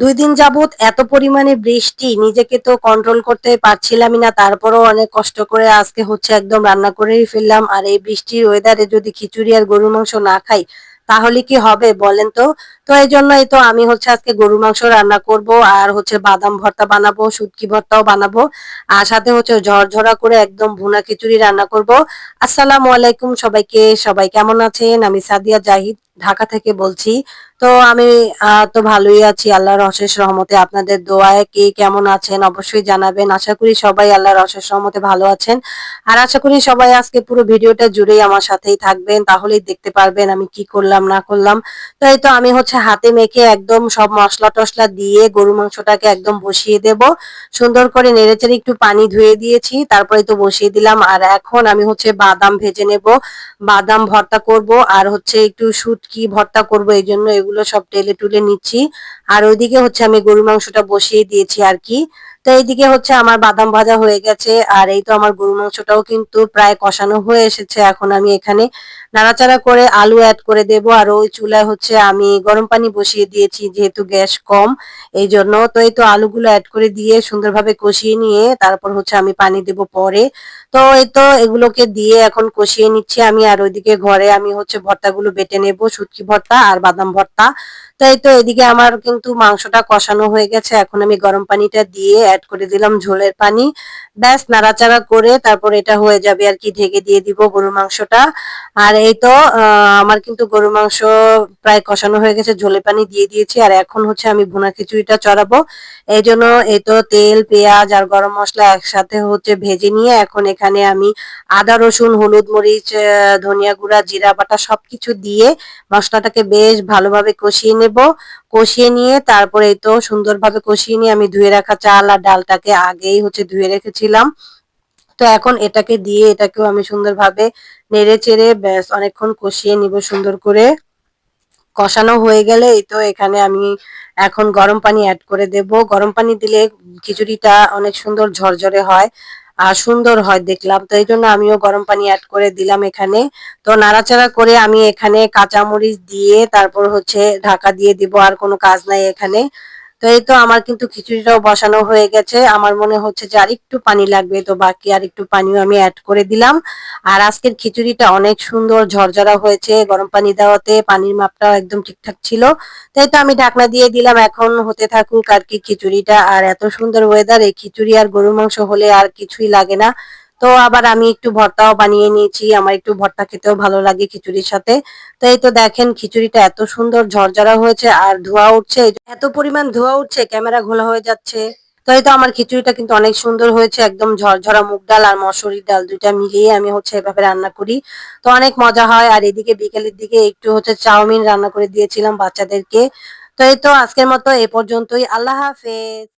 দুই দিন যাবত এত পরিমাণে বৃষ্টি, নিজেকে তো কন্ট্রোল করতে পারছিলামই না, তারপরও অনেক কষ্ট করে আজকে হচ্ছে একদম রান্না করেই ফেললাম। আর এই বৃষ্টির ওয়েদারে যদি খিচুড়ি আর গরুর মাংস না খাই, তাহলে কি হবে বলেন তো? তো এই জন্যই তো আমি হচ্ছে আজকে গরুর মাংস রান্না করব, আর হচ্ছে বাদাম ভর্তা বানাবো, শুটকি ভর্তাও বানাবো, আর সাথে হচ্ছে ঝরঝরা করে একদম ভুনা খিচুড়ি রান্না করব। আসসালামু আলাইকুম সবাইকে, সবাই কেমন আছেন? আমি সাদিয়া জাহিদ, ঢাকা থেকে বলছি। তো আমি তো ভালোই আছি। আল্লাহর অশেষ রহমতে আপনাদের দোয়ায় কে কেমন আছেন অবশ্যই জানাবেন। আশা করি সবাই আল্লাহর অশেষ রহমতে ভালো আছেন। আর আশা করি সবাই আজকে পুরো ভিডিওটা জুড়েই আমার সাথেই থাকবেন। তাহলেই দেখতে পারবেন আমি কি করলাম, না করলাম। তো এই তো আমি হচ্ছে হাতে মেখে একদম সব মশলা টশলা দিয়ে গরু মাংসটাকে একদম বসিয়ে দেব। সুন্দর করে নেড়েচেড়ে একটু পানি ধুয়ে দিয়েছি। তারপরে তো বসিয়ে দিলাম। আর এখন আমি হচ্ছে বাদাম ভেজে নেব। বাদাম ভর্তা করব। আর হচ্ছে একটু শুটকি ভর্তা করব। এই জন্য এগুলো সব টেলে টুলে নিচ্ছি। আর ওইদিকে হচ্ছে আমি গরুর মাংসটা বসিয়ে দিয়েছি আর কি। তো এইদিকে হচ্ছে আমার বাদাম ভাজা হয়ে গেছে, আর এই তো আমার গরু মাংসটাও কিন্তু প্রায় কষানো হয়ে এসেছে। এখন আমি এখানে নাড়াচাড়া করে আলু অ্যাড করে দেব, আর ওই চুলায় হচ্ছে আমি গরম পানি বসিয়ে দিয়েছি যেহেতু গ্যাস কম, এই জন্য তো এই তো আলুগুলো অ্যাড করে দিয়ে সুন্দরভাবে কষিয়ে নিয়ে তারপর হচ্ছে আমি পানি দেব পরে। তো এই তো এগুলোকে দিয়ে এখন কষিয়ে নিচ্ছি আমি, আর ওইদিকে ঘরে আমি হচ্ছে ভর্তাগুলো বেটে নেব, শুটকি ভর্তা আর বাদাম ভর্তা। তো এই তো এদিকে আমার কিন্তু মাংসটা কষানো হয়ে গেছে, এখন আমি গরম পানিটা দিয়ে অ্যাড করে দিলাম ঝোলের পানি। ব্যাস, নাড়াচাড়া করে তারপর এটা হয়ে যাবে আর কি, ঢেকে দিয়ে দিব গরুর মাংসটা। আর এই তো আমার কিন্তু গরুর মাংস প্রায় কষানো হয়ে গেছে ঝোলে পানি দিয়ে দিয়েছি। আর এখন হচ্ছে আমি ভুনা খিচুড়িটা চড়াবো। এই জন্য এই তো তেল, পেঁয়াজ আর গরম মশলা একসাথে হচ্ছে ভেজে নিয়ে এখন এখানে আমি আদা, রসুন, হলুদ মরিচ ধনিয়া গুঁড়া, জিরা বাটা সবকিছু দিয়ে মশলাটাকে বেশ ভালোভাবে কষিয়ে নেব। কষিয়ে নিয়ে তারপরে এই তো সুন্দরভাবে কষিয়ে নিয়ে আমি ধুয়ে রাখা চাল ডালটাকে আগেই হচ্ছে ধুয়ে রেখেছিলাম। তো এখন এটাকে দিয়ে এটাকেও আমি সুন্দরভাবে নেড়ে চেড়ে ব্যাস অনেকক্ষণ কষিয়ে নিব সুন্দর করে। কষানো হয়ে গেলে এই তো এখানে আমি এখন গরম পানি অ্যাড করে দেব। গরম পানি দিলে খিচুড়িটা অনেক সুন্দর ঝরঝরে হয় আর সুন্দর হয় দেখলাম। তো এই জন্য আমিও গরম পানি অ্যাড করে দিলাম এখানে। তো নাড়াচাড়া করে আমি এখানে কাঁচামরিচ দিয়ে তারপর হচ্ছে ঢাকা দিয়ে দিব, আর কোনো কাজ নাই এখানে। তো এই তো আমার কিন্তু খিচুড়িটাও বসানো হয়ে গেছে। আমার মনে হচ্ছে যে আর একটু পানি লাগবে, তো বাকি আর একটু পানিও আমি অ্যাড করে দিলাম। আর আজকের খিচুড়িটা অনেক সুন্দর ঝরঝরা হয়েছে, গরম পানি দেওয়াতে পানির মাপটাও একদম ঠিকঠাক ছিল। তাই তো আমি ঢাকনা দিয়ে দিলাম, এখন হতে থাকুক আর কি খিচুড়িটা। আর এত সুন্দর ওয়েদার এই খিচুড়ি আর গরুর মাংস হলে আর কিছুই লাগে না। তো আবার আমি একটু ভর্তাও বানিয়ে নিয়েছি। আমার একটু ভর্তা খেতেও ভালো লাগে খিচুড়ির সাথে। তো এই তো দেখেন, খিচুড়িটা এত সুন্দর ঝরঝরা হয়েছে আর ধোয়া উঠছে। এত পরিমাণ ধোয়া উঠছে, ক্যামেরা ঘোলা হয়ে যাচ্ছে। তো এই তো আমার খিচুড়িটা কিন্তু অনেক সুন্দর হয়েছে, একদম ঝরঝরা মুগ ডাল আর মসুরির ডাল দুইটা মিলিয়ে আমি হচ্ছে এভাবে রান্না করি। তো অনেক মজা হয়। আর এদিকে বিকেলের দিকে একটু হচ্ছে চাউমিন রান্না করে দিয়েছিলাম বাচ্চাদেরকে। তো এই তো আজকের মতো এ পর্যন্তই। আল্লাহ হাফেজ।